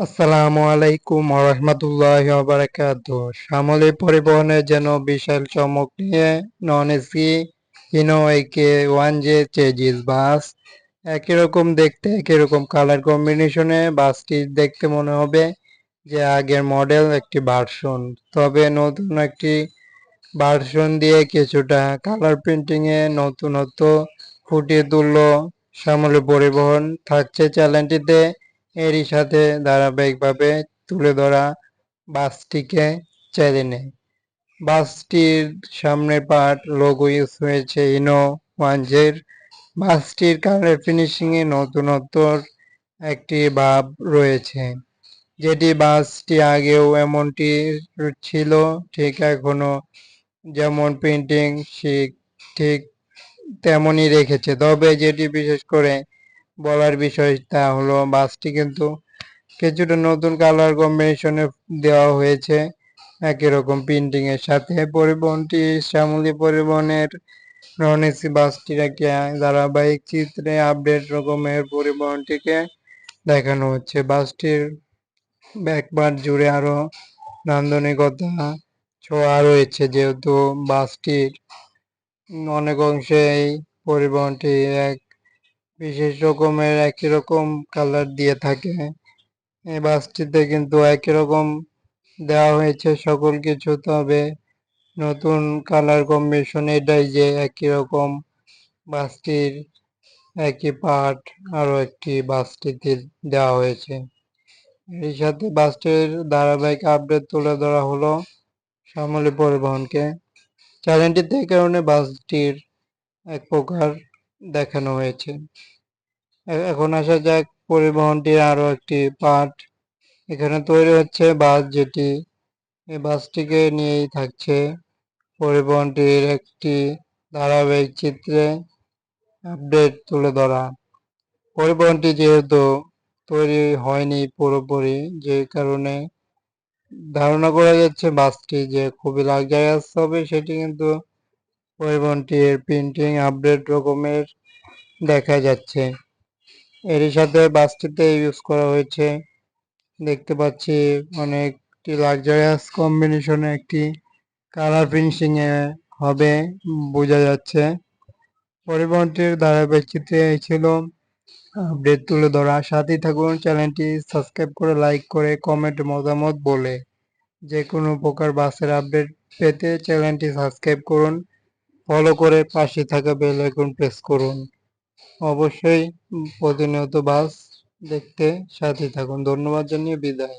আসসালামু আলাইকুম রহমতুল্লাহ বারাকাত সামলে পরিবহনে যেন বিশাল চমক নিয়ে non AC Hino AK one J chassis bus. একই রকম দেখতে, একই রকম কালার কম্বিনেশনে বাসটি দেখতে মনে হবে যে আগের মডেল একটি ভার্সন। তবে নতুন একটি ভার্সন দিয়ে কিছুটা কালার প্রিন্টিংয়ে নতুনত্ব ফুটিয়ে তুলল সামলে পরিবহন। থাকছে চ্যানেলটিতে এরই সাথে ধারাবাহিকভাবে তুলে ধরা বাসটিকে চ্যালেঞ্জে বাসটির সামনের পার্ট লোগো ইউজ হয়েছে ইনো ওয়ানজের। বাসটির কালার ফিনিশিংয়ে নতুনত্বর একটি ভাব রয়েছে, যেটি বাসটি আগেও এমনটি ছিল, ঠিক এখনও যেমন প্রিন্টিং ঠিক তেমনই রেখেছে, তবে যেটি বিশেষ করে বলার বিষয় তা হলো, বাসটি কিন্তু কিছুটা নতুন কালার কম্বিনেশনে দেওয়া হয়েছে। একই রকম প্রিন্টিং এর সাথে পরিবহনটি শ্যামলী পরিবহনের নন এসি বাসটির একটি ধারাবাহিক চিত্রে আপডেট রকমের পরিবহনটিকে দেখানো হচ্ছে। বাসটির ব্যাকবার জুড়ে আরও নান্দনিকতা ছোঁয়া রয়েছে, যেহেতু বাসটির অনেক অংশে এই পরিবহনটি এক বিশেষ রকমের একই রকম কালার দিয়ে থাকে। এই বাসটিতে কিন্তু একই রকম দেওয়া হয়েছে সকল কিছু, তবে নতুন কালার কম্বিনেশন এটাই যে একই রকম বাসটির একই পার্ট আরও একটি বাসটিতে দেওয়া হয়েছে। এর সাথে বাসটির ধারাবাহিক আপডেট তুলে ধরা হলো শ্যামলী পরিবহনকে। চ্যানেলটিতে কারণে বাসটির এক প্রকার দেখানো হয়েছে। এখন আসা যাক পরিবহনটির আরও একটি পার্ট। এখানে তৈরি হচ্ছে বাস যেটি এই বাসটিকে নিয়েই থাকছে। পরিবহনটির একটি ধারাবাহিক চিত্রে আপডেট তুলে ধরা। পরিবহনটি যেহেতু তৈরি হয়নি পুরোপুরি, যে কারণে ধারণা করা যাচ্ছে বাসটি যে খুবই লাক্সারিয়াস হবে, সেটি কিন্তু পরিবহনটির প্রিন্টিং আপডেট রকমের দেখা যাচ্ছে। এরই সাথে বাসটিতে ইউজ করা হয়েছে। দেখতে পাচ্ছি অনেকটি লাক্সারিয়াস কম্বিনেশনে একটি কালার ফিনিশিং এ হবে বোঝা যাচ্ছে। পরিবহনটির ধারাবাহিক চিত্রে ছিল আপডেট তুলে ধরা। সাথেই থাকুন, চ্যানেলটি সাবস্ক্রাইব করে লাইক করে কমেন্ট মতামত বলে। যে কোনো প্রকার বাসের আপডেট পেতে চ্যানেলটি সাবস্ক্রাইব করুন। ফলো করে পাশে থাকা বেল আইকন প্রেস করুন। অবশ্যই প্রতিনিয়ত বাস দেখতে সাথে থাকুন। ধন্যবাদ জানিয়ে বিদায়।